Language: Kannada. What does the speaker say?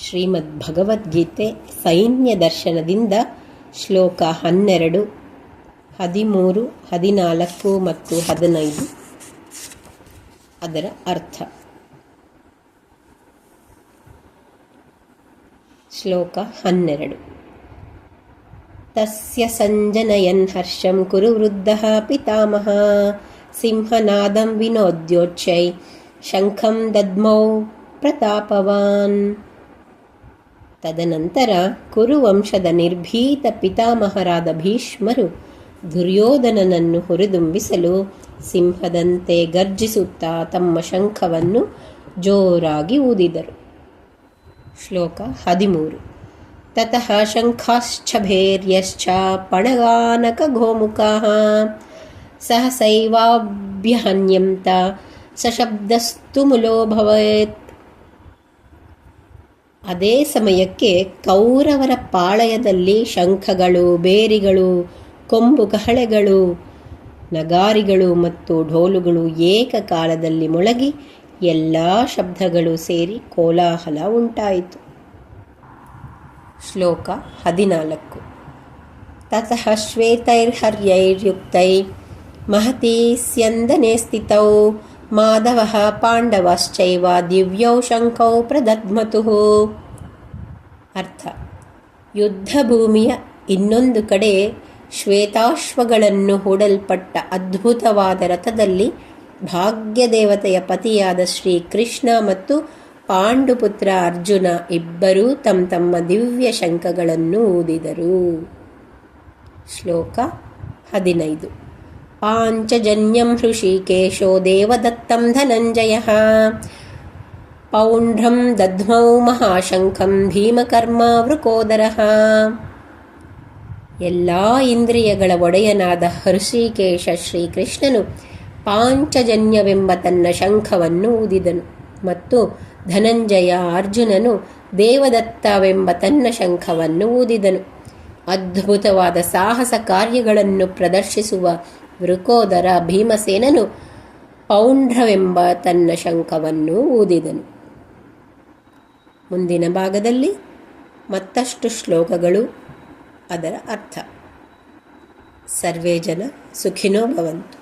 ಶ್ರೀಮದ್ ಭಗವದ್ಗೀತೆ ಸೈನ್ಯ ದರ್ಶನದಿಂದ ಶ್ಲೋಕ ಹನ್ನೆರಡು, ಹದಿಮೂರು, ಹದಿನಾಲ್ಕು ಮತ್ತು ಹದಿನೈದು. ಅದರ ಅರ್ಥ. ಶ್ಲೋಕ ಹನ್ನೆರಡು. ತಸ್ಯ ಸಂಜನಯನ್ ಹರ್ಷಂ ಕುರು ವೃದ್ಧ ಪಿತಾಮಹ, ಸಿಂಹನಾದಂ ವಿನೋದ್ಯೋಚ್ಛೈ ಶಂಖಂ ದದ್ಮೌ ಪ್ರತಾಪವಾನ್. ತದನಂತರ ಕುರುವಂಶದ ನಿರ್ಭೀತ ಪಿತಾಮಹರಾದ ಭೀಷ್ಮರು ದುರ್ಯೋಧನನನ್ನು ಹುರಿದುಂಬಿಸಲು ಸಿಂಹದಂತೆ ಗರ್ಜಿಸುತ್ತಾ ತಮ್ಮ ಶಂಖವನ್ನು ಜೋರಾಗಿ ಊದಿದರು. ಶ್ಲೋಕ ಹದಿಮೂರು. ತತಃ ಶಂಖಾಶ್ಚಭೇರ್ಯಶ್ಚ ಪಣಗಾನಕ ಗೋಮುಖಾಃ ಸಹಸೈವಾಭ್ಯಹನ್ಯಂತ ಸಶಬ್ದಸ್ತು ಮುಲೋಭವೇತ್ ಅದೇ ಸಮಯಕ್ಕೆ ಕೌರವರ ಪಾಳಯದಲ್ಲಿ ಶಂಖಗಳು, ಬೇರಿಗಳು, ಕೊಂಬು ಕಹಳೆಗಳು ನಗಾರಿಗಳು ಮತ್ತು ಢೋಲುಗಳು ಏಕಕಾಲದಲ್ಲಿ ಮೊಳಗಿ ಎಲ್ಲ ಶಬ್ದಗಳು ಸೇರಿ ಕೋಲಾಹಲ ಉಂಟಾಯಿತು. ಶ್ಲೋಕ ಹದಿನಾಲ್ಕು. ತತಃ ಶ್ವೇತೈರ್ಹರ್ಯೈರ್ಯುಕ್ತೈ ಮಹತೀ ಸ್ಯಂದನೆ ಸ್ಥಿತೌ ಮಾಧವಃ ಪಾಂಡವಶ್ಚೈವ ದಿವ್ಯೌ ಶಂಖೌ ಪ್ರದಧ್ಮತುಃ ಅರ್ಥ ಯುದ್ಧಭೂಮಿಯ ಇನ್ನೊಂದು ಕಡೆ ಶ್ವೇತಾಶ್ವಗಳನ್ನು ಹೂಡಲ್ಪಟ್ಟ ಅದ್ಭುತವಾದ ರಥದಲ್ಲಿ ಭಾಗ್ಯದೇವತೆಯ ಪತಿಯಾದ ಶ್ರೀಕೃಷ್ಣ ಮತ್ತು ಪಾಂಡುಪುತ್ರ ಅರ್ಜುನ ಇಬ್ಬರೂ ತಮ್ಮ ತಮ್ಮ ದಿವ್ಯ ಶಂಕಗಳನ್ನು ಊದಿದರು. ಶ್ಲೋಕ ಹದಿನೈದು. ಪಾಂಚಜನ್ಯಂ हृषीकेशो ದೇವದತ್ತಂ ಧನಂಜಯ ಪೌಂಡ್ರಂ ದಧ್ಮೌ ಮಹಾಶಂಖಂ ಭೀಮಕರ್ಮ वृकोदरः ಎಲ್ಲ ಇಂದ್ರಿಯಗಳ ಒಡೆಯನಾದ ಹೃಷಿಕೇಶ ಶ್ರೀಕೃಷ್ಣನು ಪಾಂಚಜನ್ಯವೆಂಬ ತನ್ನ ಶಂಖವನ್ನು ಊದಿದನು ಮತ್ತು ಧನಂಜಯ ಅರ್ಜುನನು ದೇವದತ್ತವೆಂಬ ತನ್ನ ಶಂಖವನ್ನು ಊದಿದನು. ಅದ್ಭುತವಾದ ಸಾಹಸ ಕಾರ್ಯಗಳನ್ನು ಪ್ರದರ್ಶಿಸುವ ವೃಕೋದರ ಭೀಮಸೇನನು ಪೌಂಡ್ರವೆಂಬ ತನ್ನ ಶಂಖವನ್ನು ಊದಿದನು. ಮುಂದಿನ ಭಾಗದಲ್ಲಿ ಮತ್ತಷ್ಟು ಶ್ಲೋಕಗಳು ಅದರ ಅರ್ಥ. ಸರ್ವೇ ಜನ ಸುಖಿನೋ ಭವಂತು.